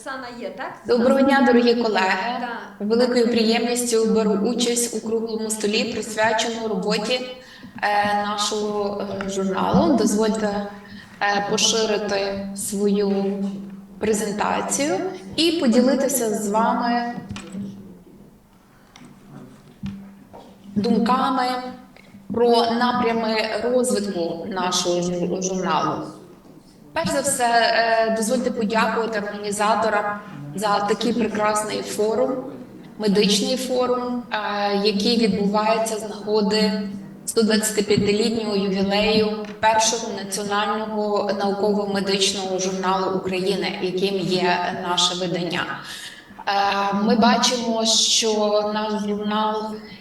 Оксана є, так? Доброго дня, дорогі колеги. Великою приємністю беру участь у круглому столі, присвяченому роботі е, нашого е, журналу. Дозвольте е, поширити свою презентацію і поділитися з вами думками про напрями розвитку нашого журналу. Перш за все, е, дозвольте подякувати організаторам за такий прекрасний форум, медичний форум, е, який відбувається з нагоди 125-літнього ювілею першого національного науково-медичного журналу України, яким є наше видання. Е, Ми бачимо, що наш журнал,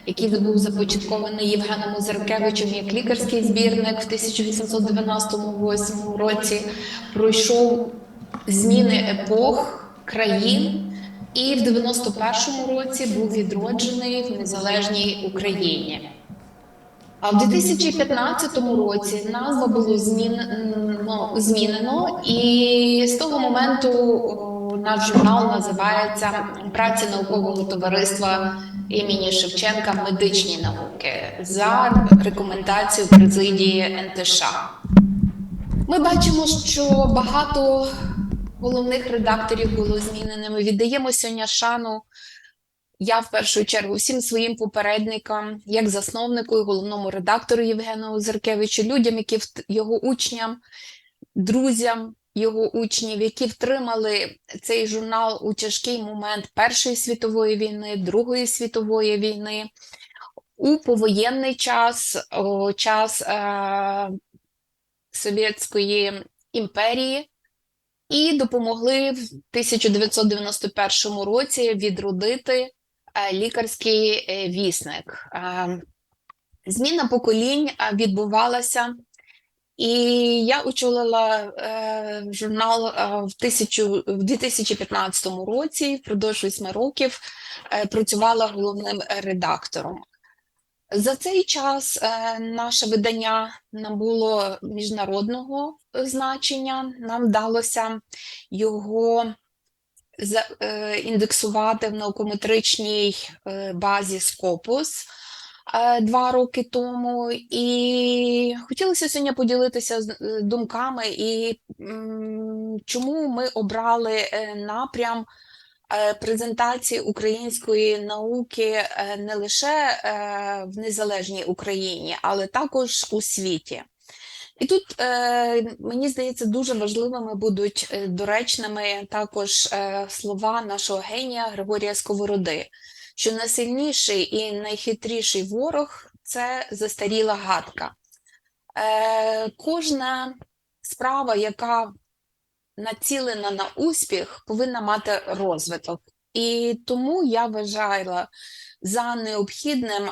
який був започаткований Євгеном Озеркевичем як лікарський збірник в 1898 році, пройшов зміни епох, країн, і в 91-му році був відроджений в незалежній Україні. А в 2015 році назва було змінено, змінено, і з того моменту наш журнал називається Праці наукового товариства імені Шевченка Медичні науки за рекомендацією президії НТШ. Ми бачимо, що багато головних редакторів було зміненими. Віддаємо сьогодні шану я в першу чергу всім своїм попередникам, як засновнику і головному редактору Євгену Озеркевичу, людям, які його учням, друзям його учнів, які втримали цей журнал у тяжкий момент Першої світової війни, Другої світової війни, у повоєнний час, час е- Совєтської імперії. І допомогли в 1991 році відродити е, лікарський е, вісник. Е, Зміна поколінь відбувалася, і я очолила е, журнал е, в, тисячу, в 2015 році, впродовж восьми років е, працювала головним редактором. За цей час е, наше видання набуло міжнародного значення. Нам вдалося його за, е, індексувати в наукометричній е, базі Scopus два роки тому. І хотілося сьогодні поділитися з е, думками і чому ми обрали е, напрям е, презентації української науки е, не лише е, в незалежній Україні, але також у світі. І тут е, мені здається дуже важливими будуть е, доречними також е, слова нашого генія Григорія Сковороди, що найсильніший і найхитріший ворог це застаріла гадка. Е, кожна справа, яка націлена на успіх, повинна мати розвиток. І тому я вважала за необхідним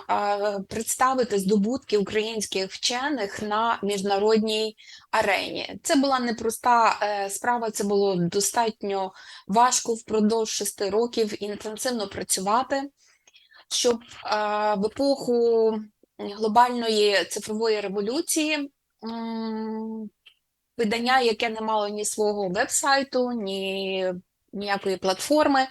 представити здобутки українських вчених на міжнародній арені. Це була непроста е, справа, це було достатньо важко впродовж шести років інтенсивно працювати, щоб в епоху глобальної цифрової революції видання, яке не мало ні свого веб-сайту, ні ніякої платформи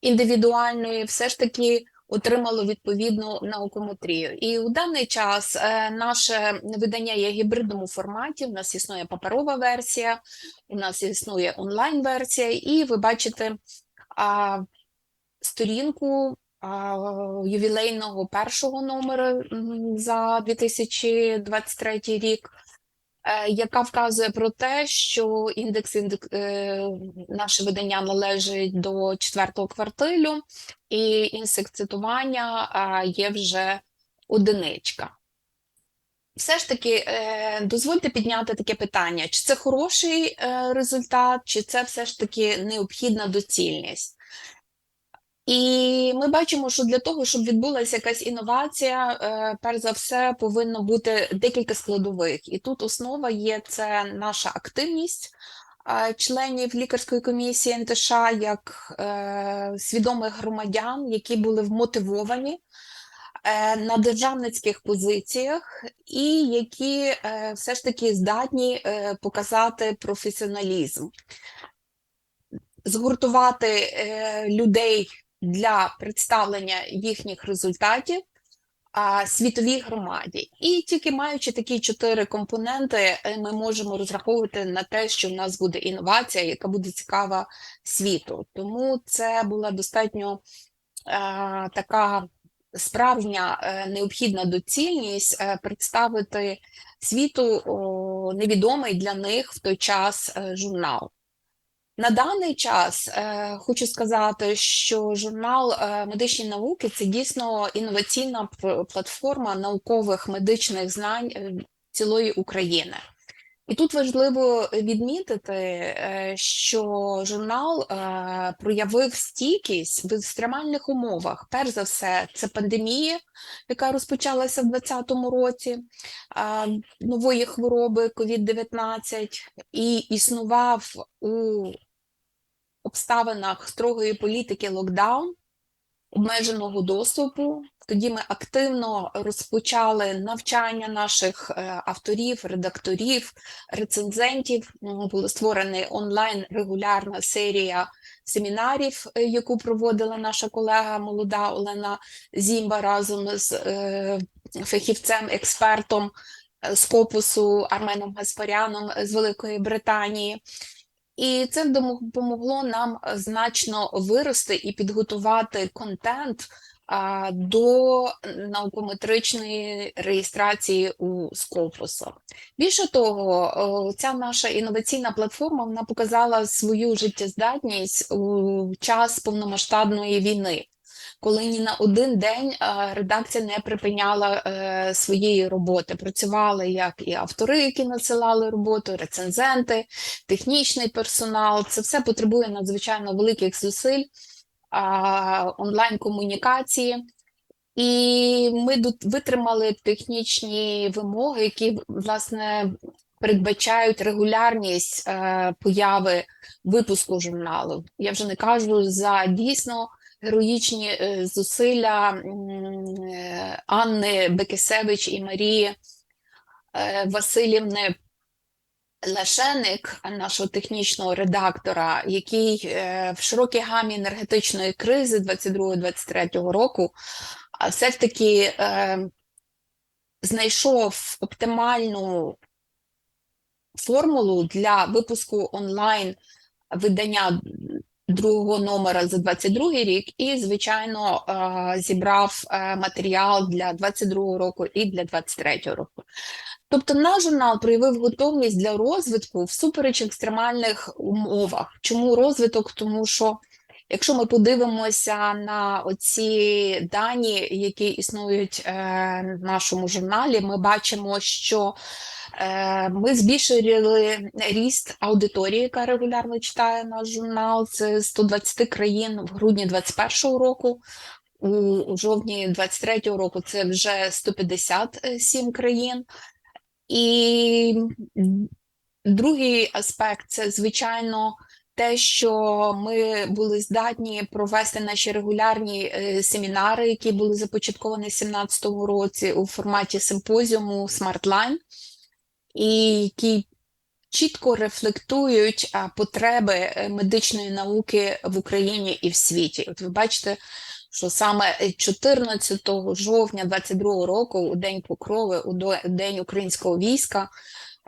індивідуальної, все ж таки отримало відповідну наукометрію. І у даний час е, наше видання є гібридному форматі. У нас існує паперова версія, у нас існує онлайн-версія, і ви бачите а, сторінку ювілейного першого номеру м, за 2023 рік. Е, Яка вказує про те, що індекс, індек, е, наше видання належить до четвертого квартилю, і інсект цитування є вже одиничка. Все ж таки, е, дозвольте підняти таке питання: чи це хороший е, результат, чи це все ж таки необхідна доцільність? І ми бачимо, що для того, щоб відбулася якась інновація, е, перш за все повинно бути декілька складових. І тут основа є це наша активність е, членів лікарської комісії НТШ як е, свідомих громадян, які були вмотивовані на державницьких позиціях, і які все ж таки здатні показати професіоналізм. згуртувати е, людей для представлення їхніх результатів а, світовій громаді. І тільки маючи такі чотири компоненти, е, ми можемо розраховувати на те, що в нас буде інновація, яка буде цікава світу. Тому це була достатньо е, така справжня е, необхідна доцільність представити світу невідомий для них в той час журнал. На даний час е, хочу сказати, що журнал е, медичні науки це дійсно інноваційна платформа наукових медичних знань е, цілої України. І тут важливо відмітити, е, що журнал проявив стійкість в екстремальних умовах. Перш за все, це пандемія, яка розпочалася в 2020 році нової хвороби COVID-19 і існував у обставинах строгої політики локдаун, обмеженого доступу. Тоді ми активно розпочали навчання наших е, авторів, редакторів, рецензентів. Була створена онлайн регулярна серія семінарів, е, яку проводила наша колега молода Олена Зімба разом з е, фахівцем, експертом з Копусу Арменом Гаспаряном з Великої Британії. І це допомогло нам значно вирости і підготувати контент до наукометричної реєстрації у Скопусу. Більше того, ця наша інноваційна платформа вона показала свою життєздатність у час повномасштабної війни. Коли ні на один день редакція не припиняла е, своєї роботи, працювали як і автори, які надсилали роботу, рецензенти, технічний персонал. Це все потребує надзвичайно великих зусиль, онлайн-комунікації. І ми тут витримали технічні вимоги, які власне передбачають регулярність е, появи випуску журналу. Я вже не кажу за дійсно героїчні е, зусилля е, Анни Бекесевич і Марії е, Васильівни Лашеник, нашого технічного редактора, який в широкій гамі енергетичної кризи 22-23 року все ж таки знайшов оптимальну формулу для випуску онлайн видання другого номера за 22 рік, і, звичайно, е, зібрав е, матеріал для 22 року і для 23 року. Тобто наш журнал проявив готовність для розвитку всупереч екстремальних умовах. Чому розвиток? Тому що якщо ми подивимося на оці дані, які існують е, в нашому журналі, ми бачимо, що ми збільшили ріст аудиторії, яка регулярно читає наш журнал. Це з 120 країн в грудні 2021 року. У, жовтні 23-го року це вже 157 країн. І другий аспект це, звичайно, те, що ми були здатні провести наші регулярні е, семінари, які були започатковані в 2017 році у форматі симпозіуму SmartLine, і які чітко рефлектують потреби е, медичної науки в Україні і в світі. От ви бачите, що саме 14 жовтня 22 року, у День Покрови, у День українського війська,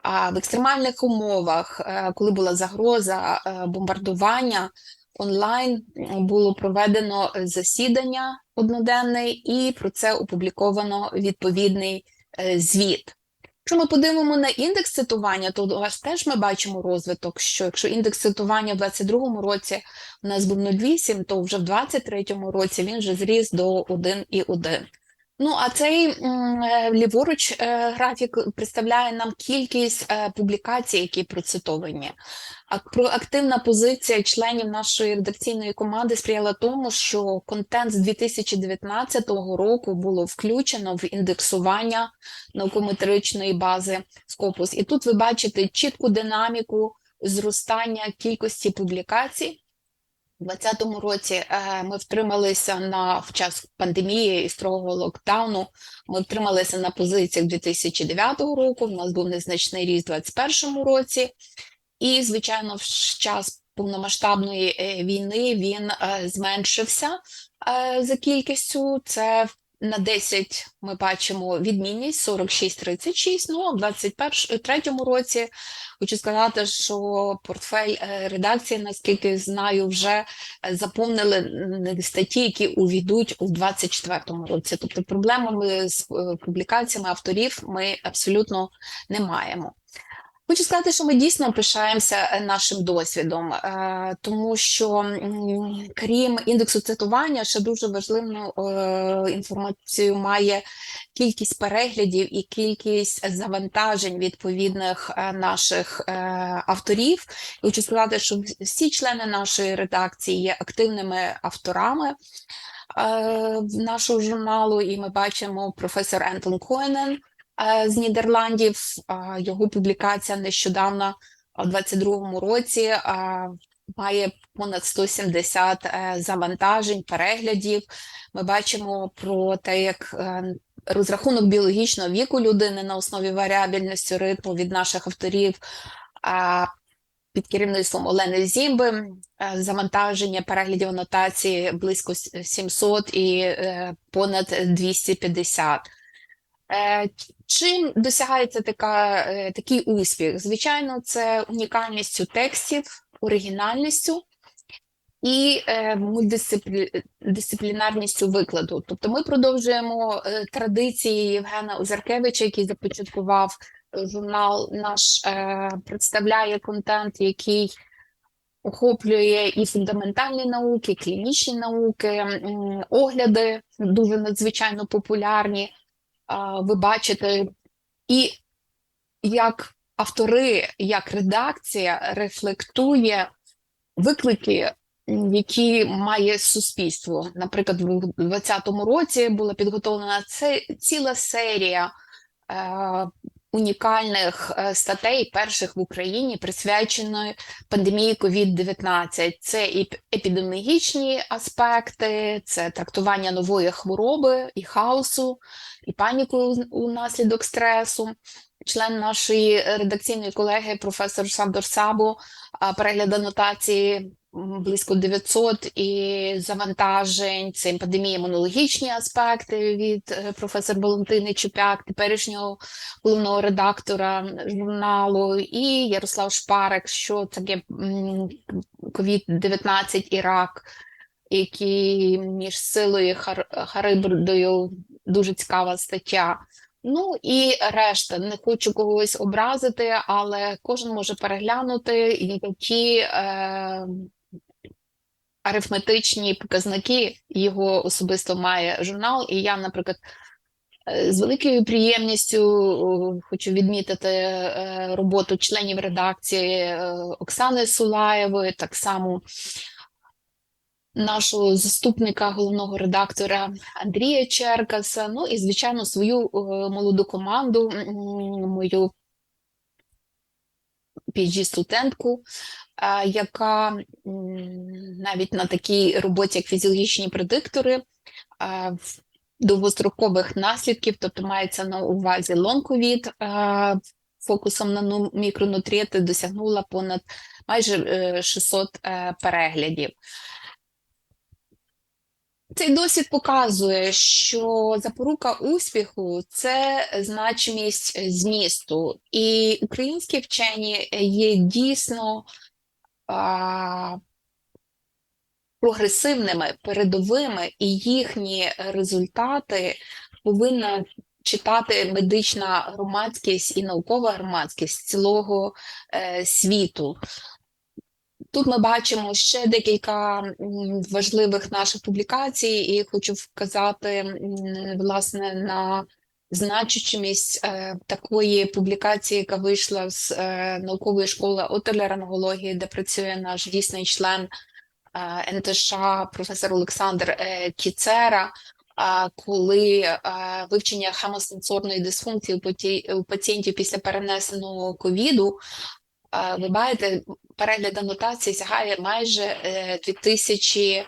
а в екстремальних умовах, е, коли була загроза е, бомбардування, онлайн було проведено засідання одноденне, і про це опубліковано відповідний звіт. Якщо ми подивимо на індекс цитування, то у вас теж ми бачимо розвиток, що якщо індекс цитування в 2022 році у нас був 0,8, то вже в 2023 році він вже зріс до 1,1. Ну, а цей е, ліворуч е, графік представляє нам кількість е, публікацій, які процитовані. А про позиція членів нашої редакційної команди сприяла тому, що контент з 2019 року було включено в індексування наукометричної бази Scopus. І тут ви бачите чітку динаміку зростання кількості публікацій. У 2020 році е, ми втрималися на в час пандемії і строгого локдауну. Ми втрималися на позиціях 2009 року. У нас був незначний ріст у 2021 році. І, звичайно, в час повномасштабної е, війни він е, зменшився за кількістю. Це на 10 ми бачимо відмінність 46-36, ну, а в 2023 році хочу сказати, що портфель е, редакції, наскільки знаю, вже е, заповнили статті, які увійдуть у 2024 році. Тобто проблемами з е, публікаціями авторів ми абсолютно не маємо. Хочу сказати, що ми дійсно пишаємося е, нашим досвідом, е, тому що крім індексу цитування, ще дуже важливу е, інформацію має кількість переглядів і кількість завантажень відповідних наших авторів. Хочу сказати, що всі члени нашої редакції є активними авторами. Нашого журналу, і ми бачимо професор Ентон Коенен, е, з Нідерландів. Його публікація нещодавно у 22-му році має понад 170 е, завантажень, переглядів. Ми бачимо про те, як е, розрахунок біологічного віку людини на основі варіабельності ритму від наших авторів. Під керівництвом Олени Зімби е, завантаження переглядів анотації близько 700 і е, понад 250. Е, Чим досягається така, е, такий успіх? Звичайно, це унікальністю текстів, оригінальністю і е, мультидисциплінарністю викладу. Тобто ми продовжуємо традиції Євгена Озаркевича, який започаткував журнал наш, представляє контент, який охоплює і фундаментальні науки, клінічні науки, огляди дуже надзвичайно популярні. Ви бачите, і як автори, як редакція рефлектує виклики, які має суспільство. Наприклад, в 2020 році була підготовлена ціла серія е, унікальних е, статей, перших в Україні, присвяченої пандемії COVID-19. Це і епідеміологічні аспекти, це трактування нової хвороби і хаосу, і паніку унаслідок стресу. Член нашої редакційної колеги, професор Сандор Сабо, перегляд анотації близько 900 і завантажень, це пандемія імунологічні аспекти від е, професора Валентини Чупяк, теперішнього головного редактора журналу, і Ярослав Шпарик, що таке м, COVID-19 і рак, які між силою і Хар- дуже цікава стаття. Ну і решта. Не хочу когось образити, але кожен може переглянути які е, арифметичні показники його особисто має журнал. І я, наприклад, е, з великою приємністю е, хочу відмітити е, роботу членів редакції Оксани Сулаєвої, так само нашого заступника головного редактора Андрія Черкаса. Ну і, звичайно, свою е, молоду команду, мою PG-студентку, е, яка навіть на такій роботі, як фізіологічні предиктори, е, довгострокових наслідків, тобто мається на увазі лонг-ковід, е, фокусом на ну- мікронутрієнти досягнула понад майже е, 600 е, переглядів. Цей досвід показує, що запорука успіху це значимість змісту, і українські вчені є дійсно а, прогресивними, передовими, і їхні результати повинна читати медична громадськість і наукова громадськість цілого е, світу. Тут ми бачимо ще декілька важливих наших публікацій, і хочу вказати власне на значущість е, такої публікації, яка вийшла з е, наукової школи отолерингології, де працює наш дійсний член е, НТШ, професор Олександр Кіцера. Коли вивчення хемосенсорної дисфункції у пацієнтів після перенесеного ковіду, ви бачите, перегляд анотацій сягає майже е, 2000, е,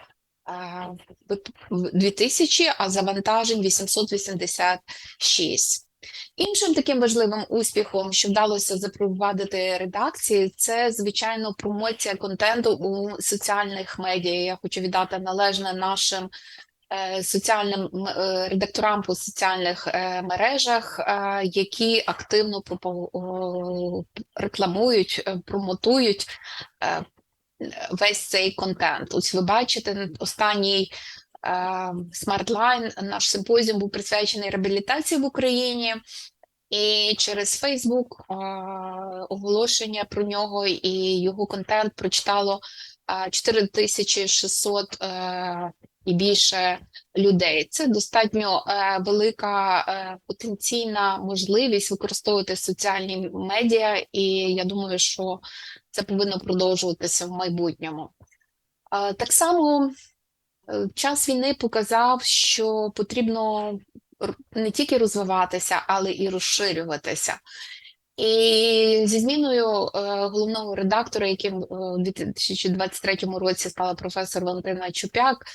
вип- в- 2000, а завантажень 886. Іншим таким важливим успіхом, що вдалося запровадити редакції, це звичайно промоція контенту у соціальних медіа. Я хочу віддати належне нашим соціальним е, редакторам по соціальних е, мережах, е, які активно рекламують, е, промотують е, весь цей контент. Ось ви бачите останній. SmartLine, наш симпозіум був присвячений реабілітації в Україні, і через е, оголошення про нього і його контент прочитало е, 4600 е, і більше людей. Це достатньо е, велика е, потенційна можливість використовувати соціальні медіа, і я думаю, що це повинно продовжуватися в майбутньому. Е, Так само час війни показав, що потрібно не тільки розвиватися, але і розширюватися. І зі зміною головного редактора, яким у 2023 році стала професор Валентина Чупяк,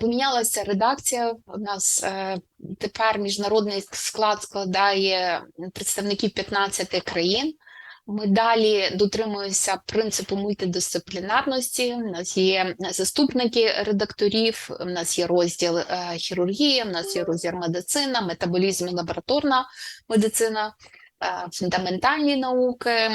помінялася редакція. У нас е, тепер міжнародний склад складає представників 15 країн. Ми далі дотримуємося принципу мультидисциплінарності. У нас є заступники редакторів, у нас є розділ е, хірургії, у нас є розділ медицина, метаболізм і лабораторна медицина, е, фундаментальні науки.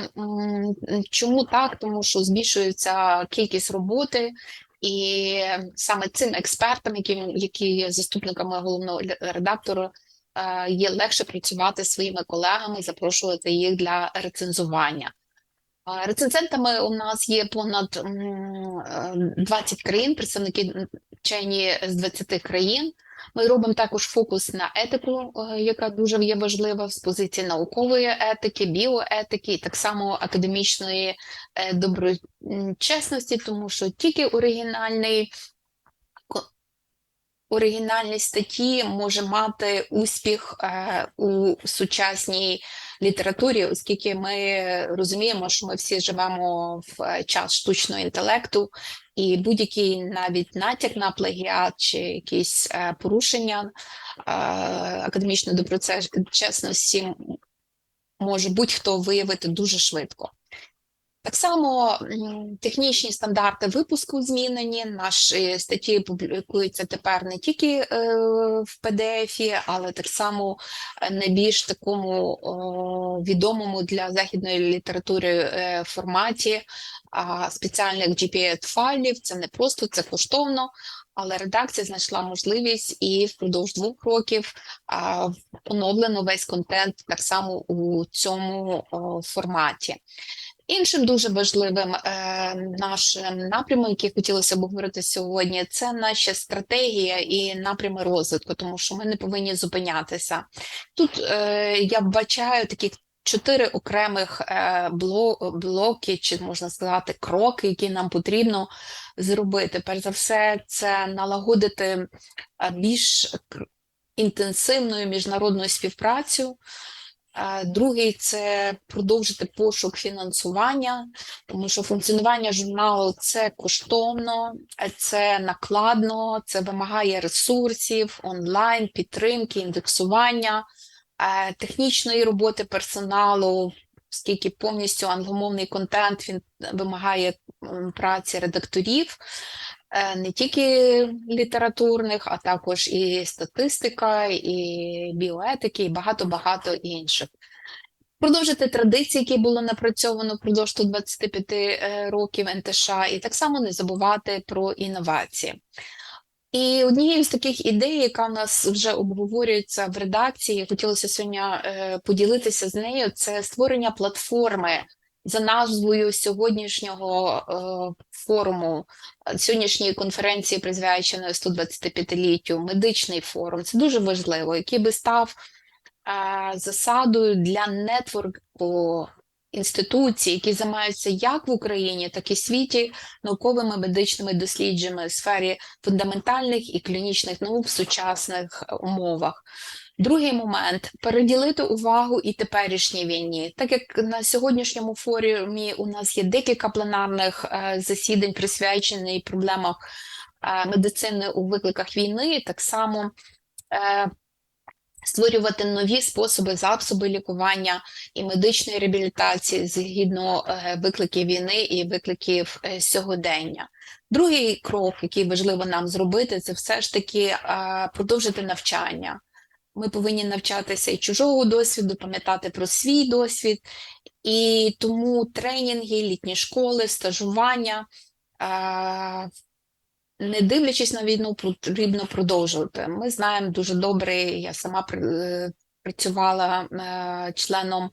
Чому так? Тому що збільшується кількість роботи. І саме цим експертам, які, які є заступниками головного редактора, е, є легше працювати своїми колегами, запрошувати їх для рецензування. Е, Рецензентами у нас є понад м, е, 20 країн, представники вчені з 20 країн. Ми робимо також фокус на етику, е, яка дуже є важлива з позиції наукової етики, біоетики, і так само академічної е, доброчесності, тому що тільки оригінальний оригінальні статті може мати успіх е, у сучасній літературі, оскільки ми розуміємо, що ми всі живемо в е, час штучного інтелекту, і будь-який навіть натяк на плагіат чи якісь е, порушення е, академічної доброчесності може будь-хто виявити дуже швидко. Так само технічні стандарти випуску змінені. Наші статті публікуються тепер не тільки е, в PDF, але так само е, найбільш такому відомому для західної літератури е, форматі спеціальних GPA-файлів. Це не просто, це коштовно, але редакція знайшла можливість і впродовж двох років а, оновлено весь контент так само у цьому о, форматі. Іншим дуже важливим е, нашим напрямом, який хотілося б говорити сьогодні, це наша стратегія і напрями розвитку, тому що ми не повинні зупинятися. Тут е, я бачаю такі чотири окремих е, блоки, чи можна сказати, кроки, які нам потрібно зробити. Перш за все, це налагодити е, більш інтенсивною міжнародну співпрацю. Другий це продовжити пошук фінансування, тому що функціонування журналу це коштовно, це накладно, це вимагає ресурсів, онлайн, підтримки, індексування, е, технічної роботи персоналу, оскільки повністю англомовний контент він вимагає праці редакторів. Е, Не тільки літературних, а також і статистика, і біоетики, і багато-багато інших. Продовжити традиції, які було напрацьовано впродовж 125 е, років НТШ, і так само не забувати про інновації. І однією з таких ідей, яка в нас вже обговорюється в редакції, хотілося сьогодні е, поділитися з нею, це створення платформи за назвою сьогоднішнього е, форуму, е, сьогоднішньої конференції, присвяченої 125-літтю, медичний форум. Це дуже важливо, який би став е, засадою для нетворку інституцій, які займаються як в Україні, так і світі науковими медичними дослідженнями в сфері фундаментальних і клінічних наук в сучасних е, умовах. Другий момент переділити увагу і теперішній війні, так як на сьогоднішньому форумі у нас є декілька пленарних е, засідань, присвячених проблемах е, медицини у викликах війни, так само е, створювати нові способи, засоби лікування і медичної реабілітації згідно викликів війни і викликів сьогодення. Другий крок, який важливо нам зробити, це все ж таки продовжити навчання. Ми повинні навчатися і чужого досвіду, пам'ятати про свій досвід, і тому тренінги, літні школи, стажування, не дивлячись на війну, потрібно продовжувати. Ми знаємо дуже добре, я сама е, працювала е, членом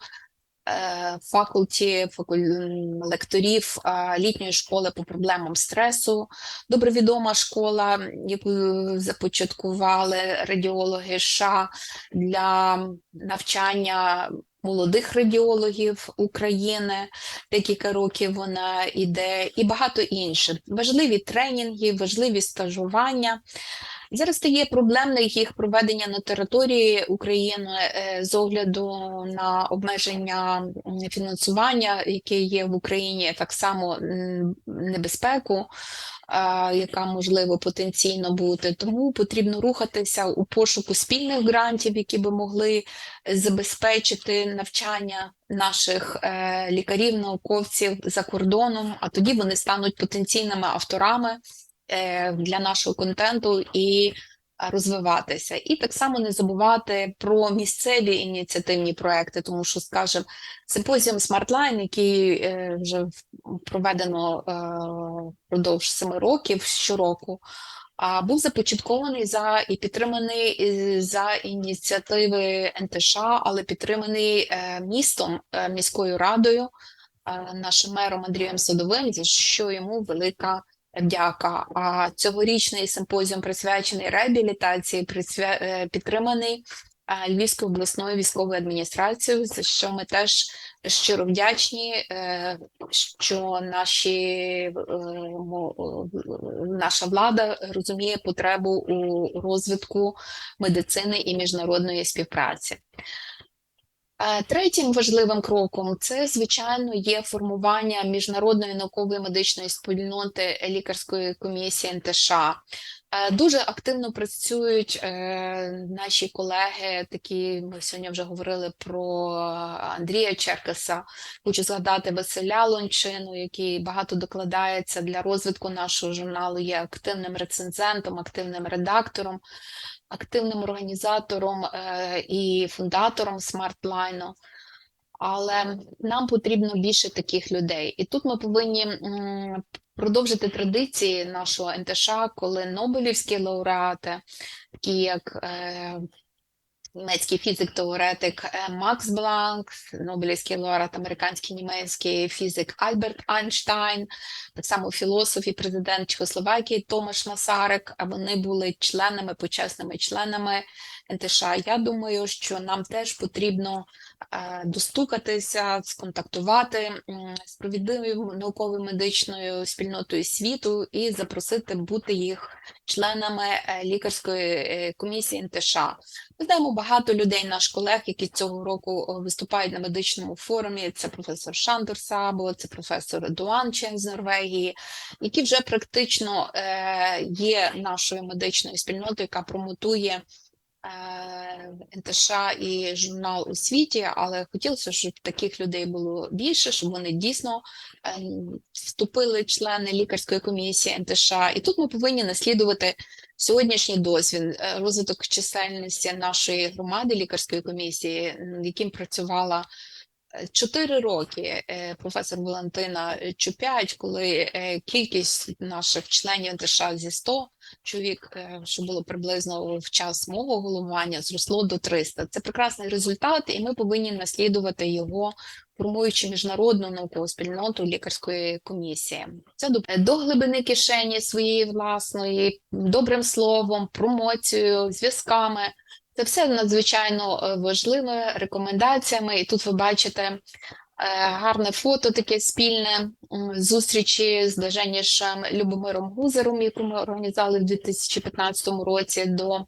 факульті, факуль- лекторів е, літньої школи по проблемам стресу. Добре відома школа, яку започаткували радіологи США для навчання молодих радіологів України. Декілька років вона іде, і багато інших. Важливі тренінги, важливі стажування. Зараз стає проблемне їх проведення на території України е, з огляду на обмеження фінансування, яке є в Україні, так само небезпеку, яка можливо потенційно бути. Тому потрібно рухатися у пошуку спільних грантів, які би могли забезпечити навчання наших е, лікарів, науковців за кордоном, а тоді вони стануть потенційними авторами е, для нашого контенту і е, розвиватися. І так само не забувати про місцеві ініціативні проекти, тому що, скажімо, симпозіум SmartLine, який е, вже проведено е, впродовж семи років щороку, а був започаткований за і підтриманий е, за ініціативи НТШ, але підтриманий е, містом, е, міською радою, е, нашим мером Андрієм Садовим, за що йому велика вдяка. А цьогорічний симпозіум присвячений реабілітації, присвя... е, підтриманий е, Львівською обласною військовою адміністрацією, за що ми теж щиро вдячні, е, що наші, наша влада розуміє потребу у розвитку медицини і міжнародної співпраці. Третім важливим кроком це, звичайно, є формування міжнародної наукової медичної спільноти лікарської комісії НТШ. Е, Дуже активно працюють е, наші колеги. Такі ми сьогодні вже говорили про Андрія Черкеса. Хочу згадати Василя Лончину, який багато докладається для розвитку нашого журналу. Є активним рецензентом, активним редактором активним організатором е, і фундатором SmartLine. Але нам потрібно більше таких людей. І тут ми повинні продовжити традиції нашого НТШ, коли Нобелівські лауреати, такі як е, німецький фізик-теоретик е, Макс Бланк, Нобелівський лауреат, американський німецький фізик Альберт Айнштайн, так само філософ і президент Чехословакії Томаш Масарик, а вони були членами, почесними членами НТШ. Я думаю, що нам теж потрібно достукатися, сконтактувати з провідною науковою медичною спільнотою світу і запросити бути їх членами е, лікарської е, комісії НТШ. Ми знаємо багато людей, наш колег, які цього року виступають на медичному форумі. Це професор Шандор Сабо, це професор Дуан Чен з Норвегії, які вже практично е, є нашою медичною спільнотою, яка промотує е, НТШ і журнал у світі, але хотілося, щоб таких людей було більше, щоб вони дійсно е, вступили члени лікарської комісії НТШ. І тут ми повинні наслідувати сьогоднішній досвід, е, розвиток чисельності нашої громади лікарської комісії, яким працювала е, чотири роки е, професор Валентина е, Чуп'ять, коли е, кількість наших членів НТШ зі 100 чоловік, е, що було приблизно в час мого головування, зросло до 300. Це прекрасний результат, і ми повинні наслідувати його, формуючи міжнародну наукову спільноту лікарської комісії. Це до, до глибини кишені своєї власної, добрим словом, промоцією, зв'язками. Це все надзвичайно е, важливе рекомендаціями. І тут ви бачите е, гарне фото, таке спільне зустрічі з блаженнішим Любомиром Гузером, яку ми організували в 2015 році до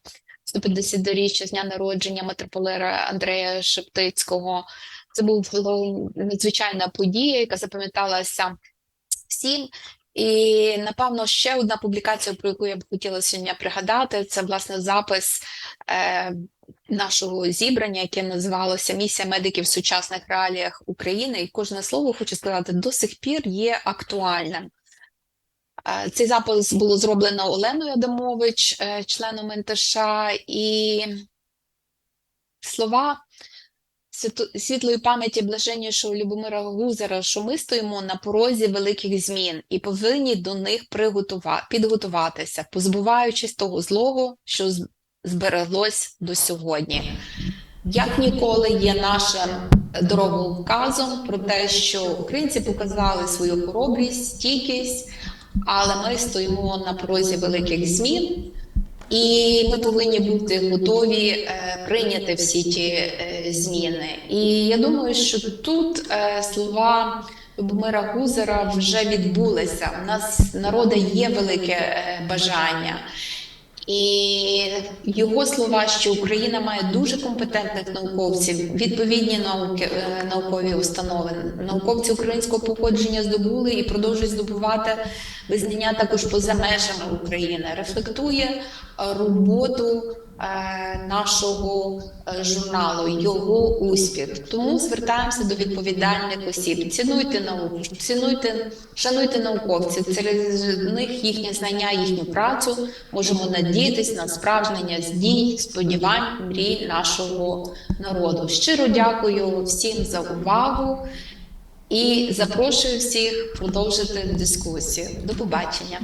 150-річчя з дня народження митрополера Андрея Шептицького. Це була надзвичайна подія, яка запам'яталася всім. І напевно ще одна публікація, про яку я б хотіла сьогодні пригадати, це власне запис е, нашого зібрання, яке називалося Місія медиків в сучасних реаліях України. І кожне слово хочу сказати до сих пір є актуальним. Е, Цей запис було зроблено Оленою Адамович, е, членом НТШ, і слова світлої пам'яті блаженнішого Любомира Гузера, що ми стоїмо на порозі великих змін і повинні до них підготуватися, позбуваючись того злого, що збереглось до сьогодні. Як ніколи є нашим дороговказом про те, що українці показали свою хоробрість, стійкість, але ми стоїмо на порозі великих змін, і ми повинні бути готові е, прийняти всі ті е, зміни. І я думаю, що тут е, слова Любомира Гузера вже відбулися. У нас народа є велике бажання. І його слова, що Україна має дуже компетентних науковців, відповідні науки, е, наукові установи. Науковці українського походження здобули і продовжують здобувати визнання також поза межами України. Рефлектує е, роботу нашого е, журналу, його успіх. Тому звертаємося до відповідальних осіб. Цінуйте науку, цінуйте, шануйте науковців. Через них їхнє знання, їхню працю можемо надіятись на справжнення здій, сподівань, мрій нашого народу. Щиро дякую всім за увагу і запрошую всіх продовжити дискусію. До побачення.